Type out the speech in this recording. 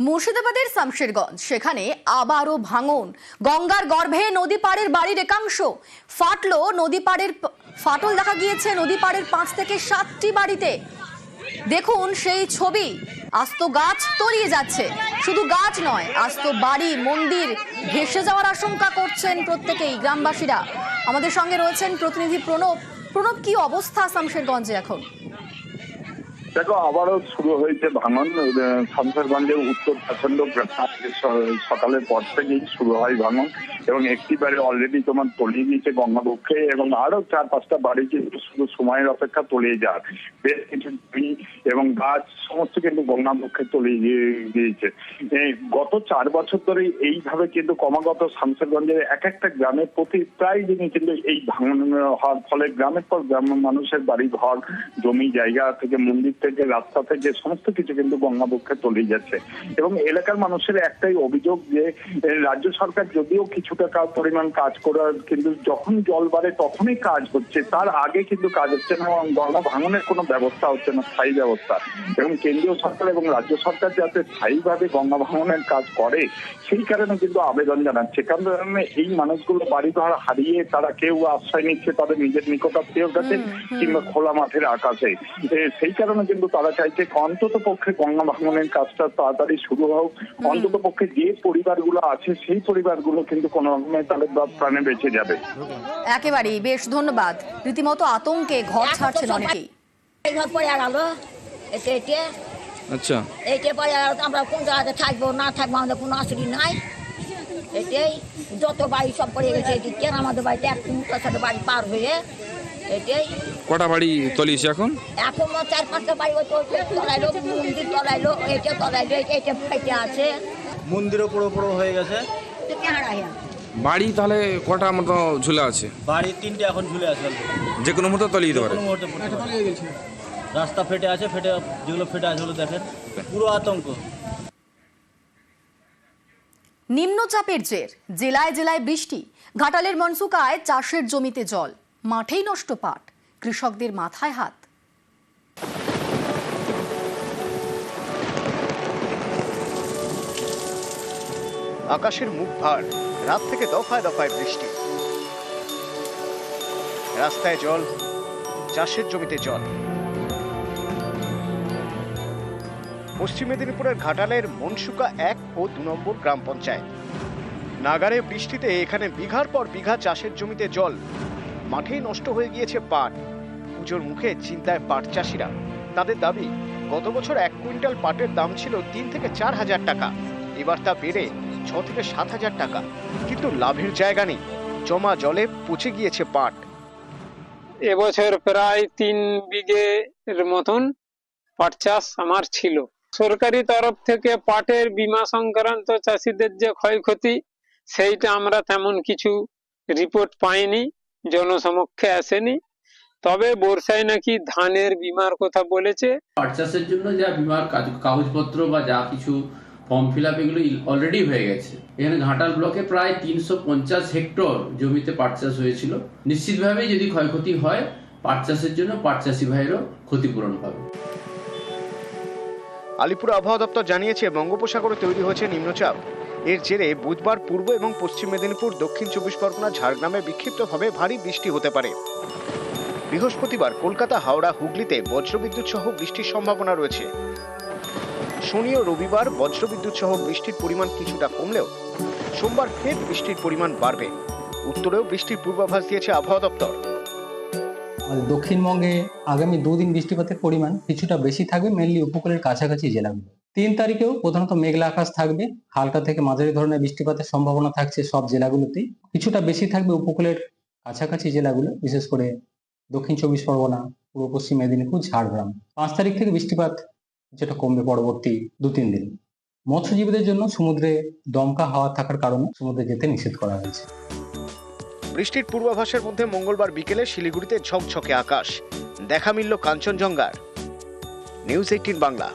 মুর্শিদাবাদের শামশেরগঞ্জ। সেখানে আবারও ভাঙন। গঙ্গার গর্ভে নদী পাড়ের বাড়ির একাংশ ফাটলো। নদী পাড়ের ফাটল দেখা গিয়েছে নদী পাড়ের পাঁচ থেকে সাতটি বাড়িতে। দেখুন সেই ছবি। আস্ত গাছ তলিয়ে যাচ্ছে। শুধু গাছ নয়, আস্ত বাড়ি, মন্দির ভেসে যাওয়ার আশঙ্কা করছেন প্রত্যেকেই গ্রামবাসীরা। আমাদের সঙ্গে রয়েছেন প্রতিনিধি প্রণব। প্রণব, কি অবস্থা শামশেরগঞ্জে এখন? দেখো আবারও শুরু হয়েছে ভাঙন আহ, উত্তর প্রচণ্ড সকালের পর থেকেই শুরু হয় ভাঙন এবং একটি বাড়ি অলরেডি তোমার তলিয়ে গিয়েছে গঙ্গাবক্ষে এবং আরও চার পাঁচটা বাড়ি কিন্তু শুধু সময়ের অপেক্ষা তলিয়ে যার বেশ কিছু এবং গাছ সমস্ত কিন্তু গঙ্গাবক্ষে তলিয়ে এই গত চার বছর ধরে এইভাবে কিন্তু ক্রমাগত শামশেরগঞ্জের এক একটা গ্রামে প্রতি প্রায় দিনই কিন্তু এই ভাঙন হওয়ার ফলে গ্রামের পর গ্রামের মানুষের বাড়ি ঘর জমি জায়গা থেকে মন্দির থেকে রাস্তা থেকে সমস্ত কিছু কিন্তু গঙ্গাবক্ষে তলিয়ে যাচ্ছে। এবং এলাকার মানুষের একটাই অভিযোগ যে রাজ্য সরকার যদিও কিছুটা পরিমাণ কাজ করার কিন্তু যখন জল বাড়ে তখনই কাজ হচ্ছে। তার আগে কিন্তু কাজ হচ্ছে না এবং গঙ্গা ভাঙনের কোনো ব্যবস্থা হচ্ছে না স্থায়ী ব্যবস্থা। এবং কেন্দ্রীয় সরকার এবং রাজ্য সরকার যাতে স্থায়ীভাবে গঙ্গা ভাঙনের কাজ করে সেই কারণে কিন্তু আবেদন জানাচ্ছে। কারণ এই মানুষগুলো বাড়ি ঘর হারিয়ে তারা কেউ আশ্রয় নিচ্ছে তাদের নিজের নিকটাত্মীয় কাছে কিংবা খোলা মাঠের আকাশে। সেই কারণে কিন্তু তারা চাইছে অন্তত পক্ষে গঙ্গা ভাঙনের কাজটা তাড়াতাড়ি শুরু হোক। অন্তত পক্ষে যে পরিবারগুলো আছে সেই পরিবারগুলো কিন্তু কোনো রকমে তাদের বা প্রাণে বেঁচে যাবে। একেবারেই বেশ ধন্যবাদ। রীতিমতো আতঙ্কে ঘর ছাড়ছেন অনেকেই। আচ্ছা। এইটে গেল আমরা কোন জায়গাতে থাকব না থাকব আমাদের কোনো আশ্রয় নাই। এটাই যত বাড়ি সব পড়ে গেছে এদিকে আমাদের বাড়িতে এক বাড়ি পার হয়ে এটাই। কটা বাড়ি তলিয়েছে এখন? এখন চার পাঁচটা বাড়ি তলাইলো মন্দির তলাইলো এইটা তলাইলো এইটা ফাইটে আছে। মন্দিরও পুরো পুরো হয়ে গেছে। বাড়ি তাহলে কটা মতো ঝুলে আছে? বাড়ি তিনটে এখন ঝুলে আছে যে কোনো মতো তলিয়ে পড়তে পারে। রাস্তা ফেটে আছে ফেটে যেগুলো ফেটে আছে ওগুলো দেখেন। পুরো আতঙ্ক। নিম্নচাপের জের জেলায় জেলায় বৃষ্টি ঘাটালের মনসুকায় চাষের জমিতে জল। মাঠেই নষ্ট পাট, কৃষকদের মাথায় হাত। আকাশের মুখ ভার, রাত থেকে দফায় দফায় বৃষ্টি। রাস্তায় জল, চাষের জমিতে জল। পশ্চিম মেদিনীপুরের ঘাটালের মনসুকা এক ও দু নম্বর গ্রাম পঞ্চায়েত। নাগারে বৃষ্টিতে এখানে বিঘার পর বিঘা চাষের জমিতে জল। মাঠেই নষ্ট হয়ে গিয়েছে পাট। পুজোর মুখে চিন্তায় পাট চাষিরা। তাদের দাবি, গত বছর এক কুইন্টাল পাটের দাম ছিল তিন থেকে চার হাজার টাকা। এবার তা বেড়ে ছ থেকে সাত হাজার টাকা। কিন্তু লাভের জায়গা নেই। জমা জলে পচে গিয়েছে পাট। এবছর প্রায় তিন বিঘে মতন পাট চাষ আমার ছিল। সরকারি তরফ থেকে পাটের বীমা সংক্রান্ত চাষিদের যে ক্ষয়ক্ষতি, সেইটা আমরা তেমন কিছু রিপোর্ট পাইনি। জনসমক্ষে আসেনি। তবে বর্ষায় নাকি ধানের বীমার কথা বলেছে। পাট চাষের জন্য যা বিমার কাগজপত্র বা যা কিছু ফর্ম ফিল আপ এগুলো অলরেডি হয়ে গেছে। এখানে ঘাটাল ব্লকে প্রায় তিনশো পঞ্চাশ হেক্টর জমিতে পাট চাষ হয়েছিল। নিশ্চিতভাবেই যদি ক্ষয়ক্ষতি হয় পাট চাষের জন্য পাট চাষি ভাইয়েরও ক্ষতিপূরণ পাবে। আলিপুর আবহাওয়া দপ্তর জানিয়েছে বঙ্গোপসাগরে তৈরি হয়েছে নিম্নচাপ। এর জেরে বুধবার পূর্ব এবং পশ্চিম মেদিনীপুর, দক্ষিণ চব্বিশ পরগনা, ঝাড়গ্রামে বিক্ষিপ্তভাবে ভারী বৃষ্টি হতে পারে। বৃহস্পতিবার কলকাতা, হাওড়া, হুগলিতে বজ্রবিদ্যুৎ সহ বৃষ্টির সম্ভাবনা রয়েছে। শনি ও রবিবার বজ্রবিদ্যুৎ সহ বৃষ্টির পরিমাণ কিছুটা কমলেও সোমবার ফের বৃষ্টির পরিমাণ বাড়বে। উত্তরেও বৃষ্টির পূর্বাভাস দিয়েছে আবহাওয়া দপ্তর। দক্ষিণবঙ্গে আগামী দুদিন বৃষ্টিপাতের পরিমাণ কিছুটা বেশি থাকবে মেনলি উপকূলের কাছাকাছি জেলাগুলো তিন তারিখেও প্রধানত মেঘলা আকাশ থাকবে, হালকা থেকে মাঝারি ধরনের বৃষ্টিপাতের সম্ভাবনা থাকছে সব জেলাগুলোতেই কিছুটা বেশি থাকবে উপকূলের কাছাকাছি জেলাগুলো, বিশেষ করে দক্ষিণ চব্বিশ পরগনা, পূর্ব পশ্চিম মেদিনীপুর, ঝাড়গ্রাম। পাঁচ তারিখ থেকে বৃষ্টিপাত যেটা কমবে পরবর্তী দু তিন দিন। মৎস্যজীবীদের জন্য সমুদ্রে দমকা হাওয়া থাকার কারণে সমুদ্রে যেতে নিষেধ করা হয়েছে। বৃষ্টির পূর্বাভাসের মধ্যে মঙ্গলবার বিকেলে শিলিগুড়িতে ঝকঝকে আকাশ। দেখা মিলল কাঞ্চনজঙ্ঘার। News eighteen Bangla.